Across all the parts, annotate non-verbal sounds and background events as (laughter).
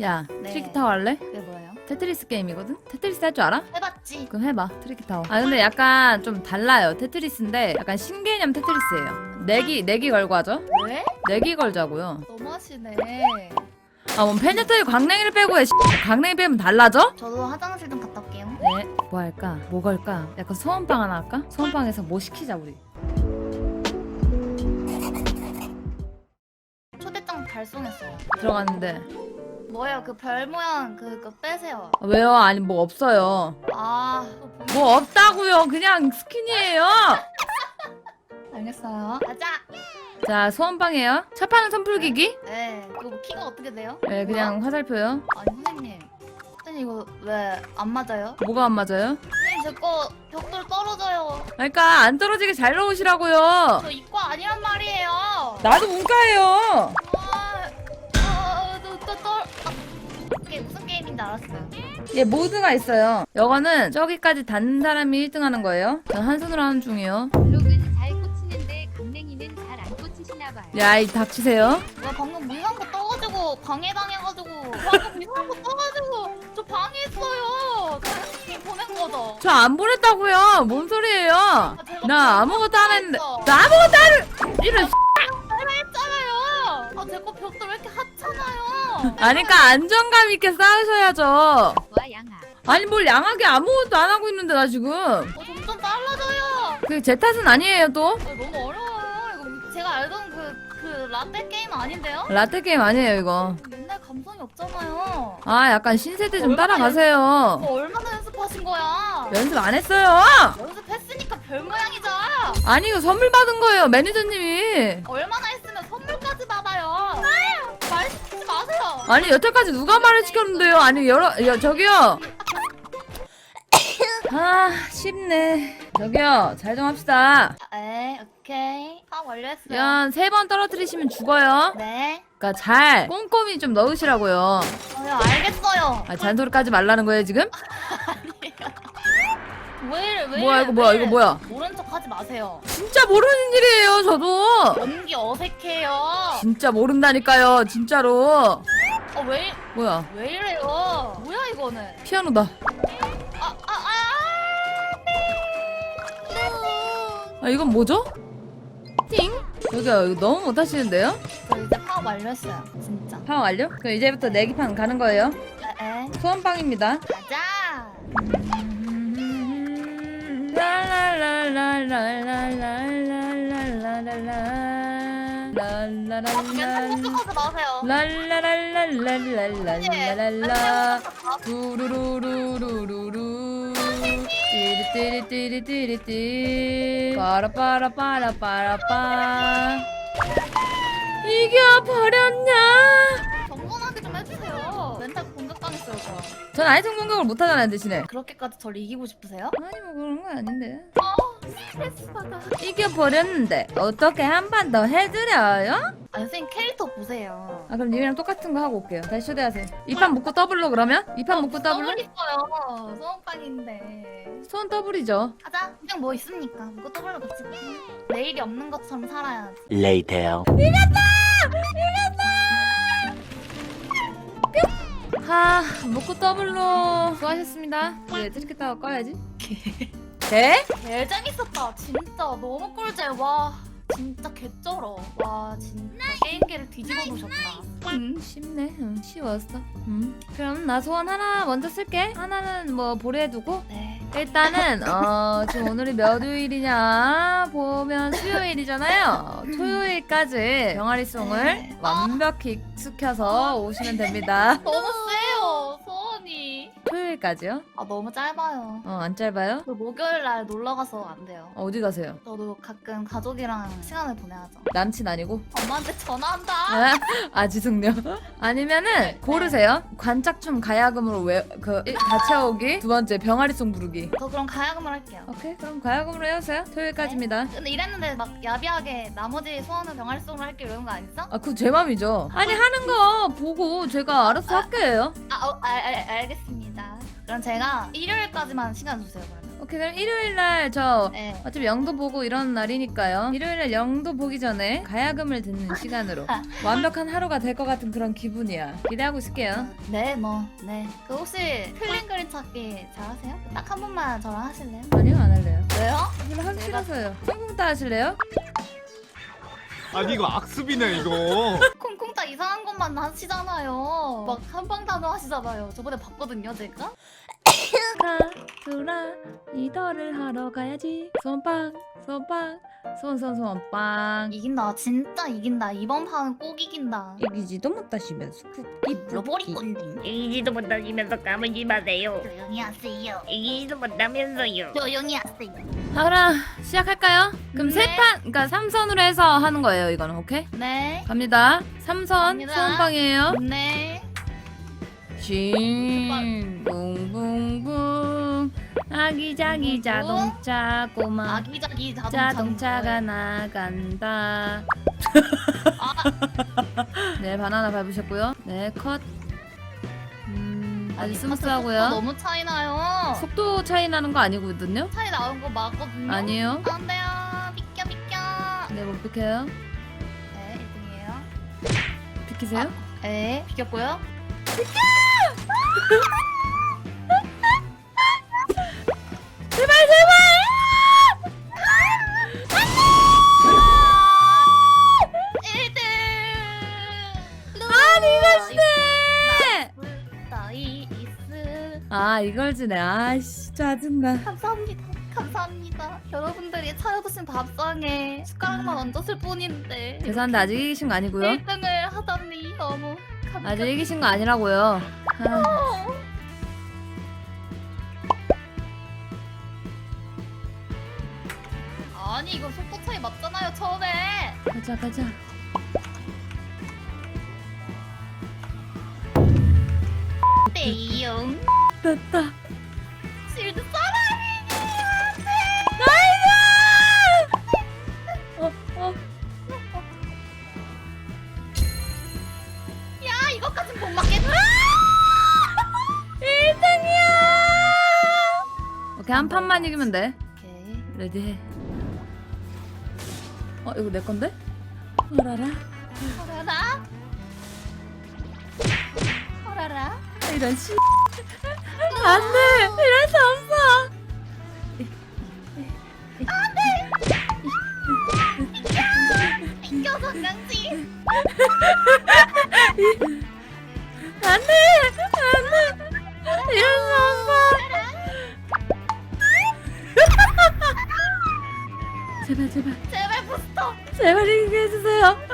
야 네. 트리키 타워 할래? 그게 뭐예요? 테트리스 게임이거든? 테트리스 할 줄 알아? 해봤지. 그럼 해봐 트리키 타워 아 근데 약간 좀 달라요 테트리스인데 약간 신개념 테트리스예요 내기 내기 걸고 하죠? 왜? 내기 걸자고요 너무하시네. 아뭐 페니터리 광냉이를 빼고 해 광냉이 빼면 달라져? 저도 화장실 좀 갔다 올게요. 네. 뭐 할까? 뭐 걸까? 약간 소원빵 하나 할까? 소원빵에서 뭐 시키자 우리 초대장 발송했어. 들어갔는데 뭐예요? 그 별 모양 그거 빼세요. 아, 왜요? 아니 뭐 없어요. 아, 그거 보면- 뭐 없다고요. 그냥 스킨이에요. 알겠어요. 가자. 자 소원방이에요. 첫 판은 선풀기기. 네. 네, 그거 뭐 키가 어떻게 돼요? 네 그냥 화살표요. 아니 선생님, 선생님 이거 왜 안 맞아요? 뭐가 안 맞아요? 선생님 제거 벽돌 떨어져요. 그러니까 안 떨어지게 잘 넣으시라고요. 저 이과 아니란 말이에요. 나도 문과예요. 나왔어요. 예, 모드가 있어요. 요거는 저기까지 닿는 사람이 1등 하는 거예요. 전 한 손으로 하는 중이에요. 블록은 잘 꽂히는데 강냉이는 잘 안 꽂히시나 봐요. 야, 이 닥치세요. 와 방금 물방구 떠가지고 방해당해가지고 방금 물방구 떠가지고 저 방해했어요. 선생님이 보낸 거죠. 저 안 보냈다고요. 뭔 소리예요? 아, 나 아무것도 안 했는데. 나 아무것도 안 했... 이런 아, 아니까 그러니까 안정감 있게 싸우셔야죠. 와 양아. 아니 뭘 양하게 아무것도 안 하고 있는데 나 지금. 어, 점점 빨라져요. 그 제 탓은 아니에요 또. 어, 너무 어려워요. 이거 제가 알던 그, 그 라떼 게임 아닌데요? 라떼 게임 아니에요 이거. 맨날 감성이 없잖아요. 아 약간 신세대 좀 따라가세요. 그거 얼마나 연습하신 거야? 연습 안 했어요. 연습했으니까 별 모양이죠. 아니 이거 선물 받은 거예요 매니저님이. 얼마나 했어? 아니 여태까지 누가 말을 시켰는데요? 아니 여러 여, 저기요. (coughs) 아 쉽네. 저기요 잘 좀 합시다. 아, 에 오케이 아 완료했어요 연 세 번 떨어뜨리시면 죽어요. 네 그러니까 잘 꼼꼼히 좀 넣으시라고요. 저요 알겠어요 아 잔소리까지 말라는 거예요 지금? (laughs) 왜왜 뭐야, 이래, 이거 뭐야, 이거 뭐야. 모른 척 하지 마세요 진짜 모르는 일이에요 저도. 연기 어색해요 진짜 모른다니까요 진짜로. 어, 왜, 뭐야? 왜 이래요? 뭐야, 이거는? 피아노다. 아, 아, 아! 아 이건 뭐죠? 팅? 여기요 이거 너무 못하시는데요? 저 이제 파업 완료했어요. 진짜. 판 완료? 그럼 이제부터 내기판 가는 거예요. 에, 소원빵입니다. 가자! 랄랄랄랄랄랄랄랄랄랄랄 맨날 랄라랄라 폭격하지 마세요. 랄라랄랄랄랄랄랄라 두루루루루루루 띠리띠리띠리띠리띠 빠라빠라빠라빠라빠 이겨버렸냐 정돈하게 좀 해주세요. 멘탈 공격당했어요, 저. 전 아이템 공격을 못하잖아요 대신에 그렇게까지 저를 이기고 싶으세요? 아니 뭐 그런 건 아닌데 어, 스트레스 받아. 이겨버렸는데 어떻게 한 판 더 해드려요? 아 선생님 캐릭터 보세요. 아 그럼 님이랑 똑같은 거 하고 올게요 다시 초대하세요 이 판 묶고 더블로 그러면? 이 판 묶고 더블로? 더블 있어요. 소원빵인데. 손 더블이죠 가자. 그냥 뭐 있습니까? 이거 더블로 같이. 가. 내일이 없는 것처럼 살아야지. Later. 하 묶고 더블로 수고하셨습니다 네 트리켓 타워 꺼야지 (laughs) 네? 개 재밌었다. 진짜 너무 꿀잼. 와. 진짜 개쩔어. 와 진짜 게임계를 뒤집어 보셨다. 음 쉽네 응, 쉬웠어 음 그럼 나 소원 하나 먼저 쓸게 하나는 뭐 보류해 두고 네. 일단은 어 지금 오늘이 몇 요일이냐 보면 수요일이잖아요 토요일까지 병아리송을 네. 완벽히 익숙해서 오시면 됩니다 (laughs) 너무. 토요일까지요? 아 너무 짧아요. 어 안 짧아요? 그 목요일 날 놀러 가서 안 돼요. 어디 가세요? 저도 가끔 가족이랑 시간을 보내야죠. 남친 아니고? 엄마한테 전화한다. 아, (laughs) 아 지승요? 아니면은 고르세요 관짝춤 가야금으로 왜, 그, 일- 다 채우기 두 번째 병아리송 부르기 저 그럼 가야금을 할게요. 오케이 그럼 가야금으로 해주세요 토요일까지입니다 근데 이랬는데 막 야비하게 나머지 소원은 병아리송으로 할게 이런 거 아니죠? 아 그거 제 맘이죠 아니 하는 거 보고 제가 알아서 할게요 아, 어, 알, 알, 알겠습니다. 그럼 제가 일요일까지만 시간 주세요 그러면. 오케이 그럼 일요일 날저 네. 어차피 영도 보고 이런 날이니까요. 일요일에 영도 보기 전에 가야금을 듣는 (laughs) 시간으로 완벽한 하루가 될 것 같은 그런 기분이야. 기대하고 있을게요. 네, 뭐, 네. 그 혹시 틀린 그림 찾기 잘하세요? 딱 한 번만 저랑 하실래요? 아니요 안 할래요. 왜요? 별로 하기 제가- 싫어서요. 성공따 하실래요? 아니 이거 악습이네 이거. 콩콩 다 이상한 것만 하시잖아요. 막 한방 단어 하시잖아요. 저번에 봤거든요, 제가. (coughs) 라 두라 이더를 하러 가야지. 손빵 손빵 손손 손빵. 이긴다, 진짜 이긴다. 이번 판은 꼭 이긴다. 이기지도 못하시면서 쿠키 물어버릴 건데. 이기지도 못하시면서 까불지 마세요. 조용히 하세요. 이기지도 못하면서요. 조용히 하세요. 자 그럼 시작할까요? 그럼 네. 세 판, 그러니까 삼선으로 해서 하는 거예요 이거는 오케이? 네. 갑니다. 삼선 갑니다. 소원빵이에요. 네. 징 붕붕붕 아기자기 붕붕붕. 자동차 꼬마 아기자기 자동차. 자동차가 나간다. (laughs) 네 바나나 밟으셨고요. 네 컷. 음 아주 스무스하고요. 너무 차이 나요. 속도 차이 나는 거 아니거든요? 차이 나온 거 맞거든요. 아니에요. 안 돼요. 비켜 비켜. 네못 비켜요. 네, 1등이에요. 비키세요? 네, 비켰고요. 제발 아 이걸 지네. 아씨 짜증나. 감사합니다. 감사합니다. 여러분들이 차려주신 밥상에 숟가락만 얹었을 뿐인데 죄송한데 아직 이기신 거 아니고요. 1등을 하다니 너무 감사. 아직 이기신 거 아니라고요. 아, 아니 이거 속도 차이 맞잖아요 처음에. 가자 가자. 떼용 됐다. 실드 사람이니 어 어. 야 이것까진 못 맞겠다. 1등이야. 오케이 한 판만 이기면 돼. 오케이. 레디해. 어 이거 내 건데? 어라라. 허라라. 허라라. 이런 씨. 안돼. 이럴 수 없어. 비켜 성강지. 안돼. 안돼. 이럴 수 없어. 제발 제발 제발 부스터. 제발 이기게 해주세요.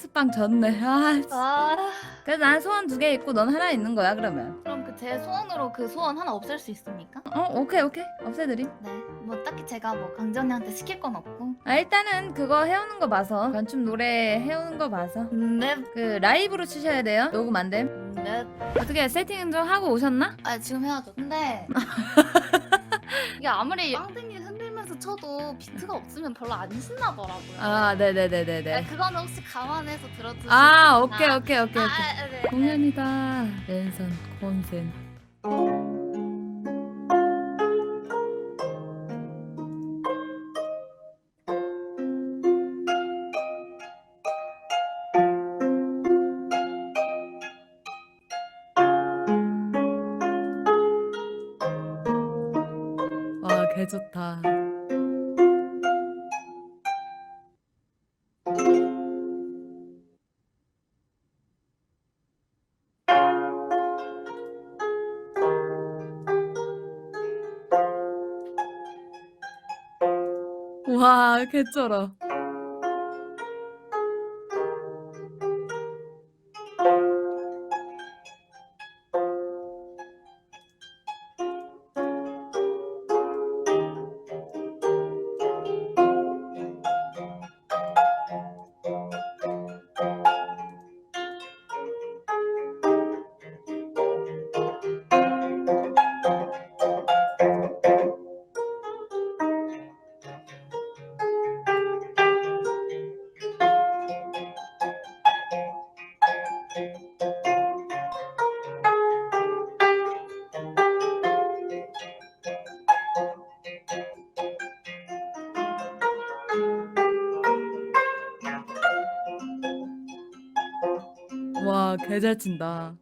카츠빵 졌네. 아, 씨. 아. 그래서 난 소원 두 개 있고 넌 하나 있는 거야 그러면. 그럼 그 제 소원으로 그 소원 하나 없앨 수 있습니까? 어, 오케이 오케이 없애드림. 네. 뭐 딱히 제가 뭐 강전이한테 시킬 건 없고. 아 일단은 그거 해오는 거 봐서 관춤 노래 해오는 거 봐서 네. 그 라이브로 치셔야 돼요. 녹음 안 됨. 네. 어떻게 세팅 좀 하고 오셨나? 아 지금 해야죠. 근데 (laughs) 이게 아무리 빵댕이 흔들면서 쳐도 비트가 없으면 별로 안 신나더라고요. 아 네, 네네네네네. 그거는 혹시 감안해서 들어주시면 아 오케이 오케이 오케이 오케이. 아, 네. 공연이다. 랜선. 와, 개 좋다. 와, 개쩔어. 와, 개 잘 친다.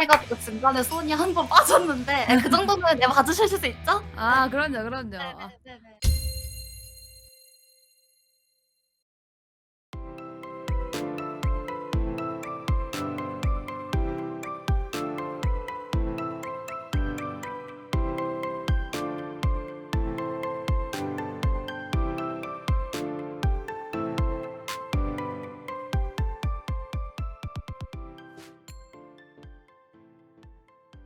해가지고 중간에 손이 한 번 빠졌는데 그 정도면 내가 봐주실 수 있죠? 아, 그럼요, 그럼요. 아. 네네 네.